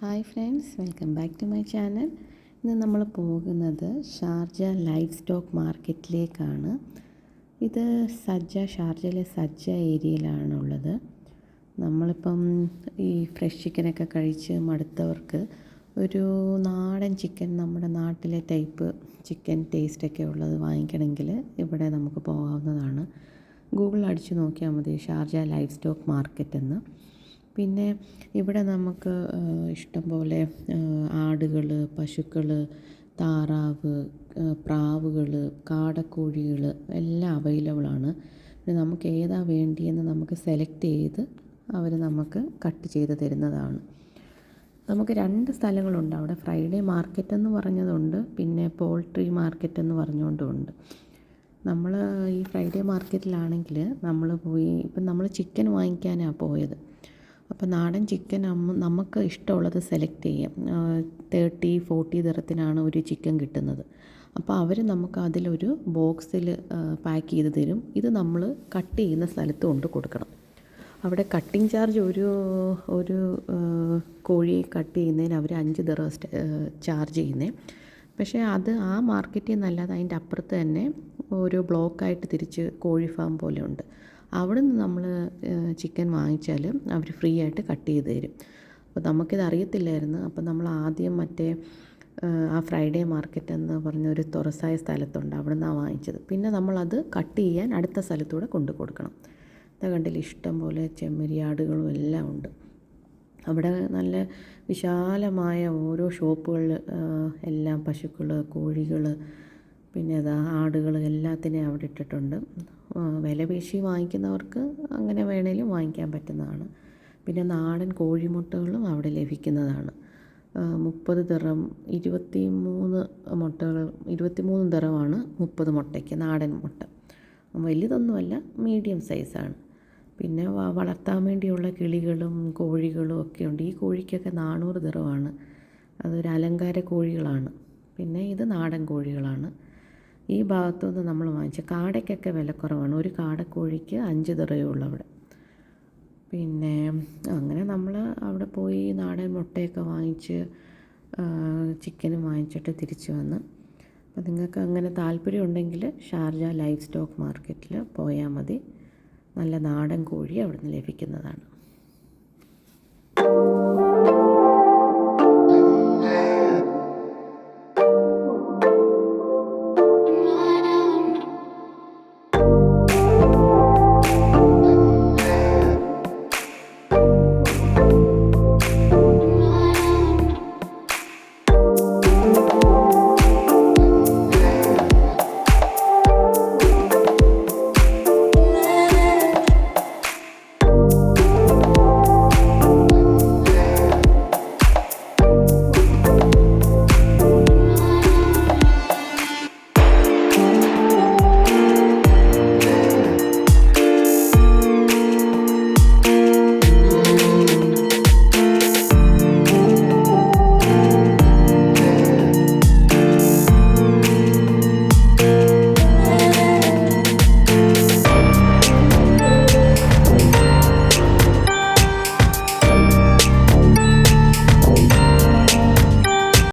Hi friends welcome back to my channel ഇന്ന് നമ്മൾ പോകുന്നത് ഷാർജ ലൈഫ് സ്റ്റോക്ക് മാർക്കറ്റിലേക്കാണ്. ഇത് സജ്ജ ഷാർജയിലെ സജ്ജ ഏരിയയിലാണുള്ളത്. നമ്മളിപ്പം ഈ ഫ്രഷ് ചിക്കനൊക്കെ കഴിച്ച് മടുത്തവർക്ക് ഒരു നാടൻ ചിക്കൻ നമ്മുടെ നാട്ടിലെ ടൈപ്പ് ചിക്കൻ ടേസ്റ്റൊക്കെ ഉള്ളത് വാങ്ങിക്കണമെങ്കിൽ ഇവിടെ നമുക്ക് പോകാവുന്നതാണ്. ഗൂഗിളിൽ അടിച്ചു നോക്കിയാൽ മതി ഷാർജ ലൈഫ് സ്റ്റോക്ക് മാർക്കറ്റ് എന്ന് പിന്നെ ഇവിടെ നമുക്ക് ഇഷ്ടംപോലെ ആടുകൾ പശുക്കൾ താറാവ് പ്രാവുകൾ കാടക്കോഴികൾ എല്ലാം അവൈലബിൾ ആണ്. പിന്നെ നമുക്ക് ഏതാ വേണ്ടിയെന്ന് നമുക്ക് സെലക്ട് ചെയ്ത് അവർ നമുക്ക് കട്ട് ചെയ്ത് തരുന്നതാണ്. നമുക്ക് രണ്ട് സ്ഥലങ്ങളുണ്ട് അവിടെ. ഫ്രൈഡേ മാർക്കറ്റ് എന്ന് പറഞ്ഞതുണ്ട്. പിന്നെ പോൾട്രി മാർക്കറ്റ് എന്ന് പറഞ്ഞുകൊണ്ടുമുണ്ട്. നമ്മൾ ഈ ഫ്രൈഡേ മാർക്കറ്റിലാണെങ്കിൽ നമ്മൾ പോയി ഇപ്പം നമ്മൾ ചിക്കൻ വാങ്ങിക്കാനാണ് പോയത്. അപ്പോൾ നാടൻ ചിക്കൻ നമുക്ക് ഇഷ്ടമുള്ളത് സെലക്ട് ചെയ്യാം. തേർട്ടി ഫോർട്ടി ദിറത്തിനാണ് ഒരു ചിക്കൻ കിട്ടുന്നത്. അപ്പോൾ അവർ നമുക്ക് അതിലൊരു ബോക്സിൽ പാക്ക് ചെയ്ത് തരും. ഇത് നമ്മൾ കട്ട് ചെയ്യുന്ന സ്ഥലത്ത് കൊണ്ട് കൊടുക്കണം. അവിടെ കട്ടിങ് ചാർജ് ഒരു ഒരു കോഴി കട്ട് ചെയ്യുന്നതിന് അവർ അഞ്ച് ദിറ ചാർജ് ചെയ്യുന്നത് പക്ഷേ അത് ആ മാർക്കറ്റിൽ നിന്നല്ലാതെ അതിന്റെ അപ്പുറത്ത് തന്നെ ഓരോ ബ്ലോക്കായിട്ട് തിരിച്ച് കോഴി ഫാം പോലെ ഉണ്ട്. അവിടെ നിന്ന് നമ്മൾ ചിക്കൻ വാങ്ങിച്ചാൽ അവർ ഫ്രീ ആയിട്ട് കട്ട് ചെയ്ത് തരും. അപ്പോൾ നമുക്കിത് അറിയത്തില്ലായിരുന്നു. അപ്പോൾ നമ്മൾ ആദ്യം മറ്റേ ആ ഫ്രൈഡേ മാർക്കറ്റ് എന്ന് പറഞ്ഞ ഒരു തുറസായ സ്ഥലത്തുണ്ട്. അവിടെ നിന്നാണ് വാങ്ങിച്ചത്. പിന്നെ നമ്മളത് കട്ട് ചെയ്യാൻ അടുത്ത സ്ഥലത്തൂടെ കൊണ്ടു കൊടുക്കണം. ഇതാ കണ്ടില്ല? ഇഷ്ടം പോലെ ചെമ്മരിയാടുകളും എല്ലാം ഉണ്ട്. അവിടെ നല്ല വിശാലമായ ഓരോ ഷോപ്പുകളിൽ എല്ലാം പശുക്കൾ കോഴികൾ പിന്നെ അതാ ആടുകൾ എല്ലാത്തിനെയും അവിടെ ഇട്ടിട്ടുണ്ട്. വില പേശി വാങ്ങിക്കുന്നവർക്ക് അങ്ങനെ വേണേലും വാങ്ങിക്കാൻ പറ്റുന്നതാണ്. പിന്നെ നാടൻ കോഴിമുട്ടകളും അവിടെ ലഭിക്കുന്നതാണ്. മുപ്പത് ദിറം ഇരുപത്തി മൂന്ന് മുട്ടകൾ ഇരുപത്തി മൂന്ന് ദിറമാണ് മുപ്പത് മുട്ടയ്ക്ക് നാടൻ മുട്ട. വലിയതൊന്നുമല്ല മീഡിയം സൈസാണ്. പിന്നെ വളർത്താൻ വേണ്ടിയുള്ള കിളികളും കോഴികളും ഒക്കെ ഉണ്ട്. ഈ കോഴിക്കൊക്കെ നാനൂറ് ദിറമാണ്. അതൊരു അലങ്കാര കോഴികളാണ്. പിന്നെ ഇത് നാടൻ കോഴികളാണ്. ഈ ഭാഗത്തുനിന്ന് നമ്മൾ വാങ്ങിച്ച കാടയ്ക്കൊക്കെ വിലക്കുറവാണ് ഒരു കാടക്കോഴിക്ക് അഞ്ച് ദിറയേ ഉള്ളൂ അവിടെ. പിന്നെ അങ്ങനെ നമ്മൾ അവിടെ പോയി നാടൻ മുട്ടയൊക്കെ വാങ്ങിച്ച് ചിക്കനും വാങ്ങിച്ചിട്ട് തിരിച്ചു വന്ന്. അപ്പോൾ നിങ്ങൾക്ക് അങ്ങനെ താല്പര്യം ഉണ്ടെങ്കിൽ ഷാർജ ലൈഫ് സ്റ്റോക്ക് മാർക്കറ്റിൽ പോയാൽ മതി. നല്ല നാടൻ കോഴി അവിടെ നിന്ന് ലഭിക്കുന്നതാണ്.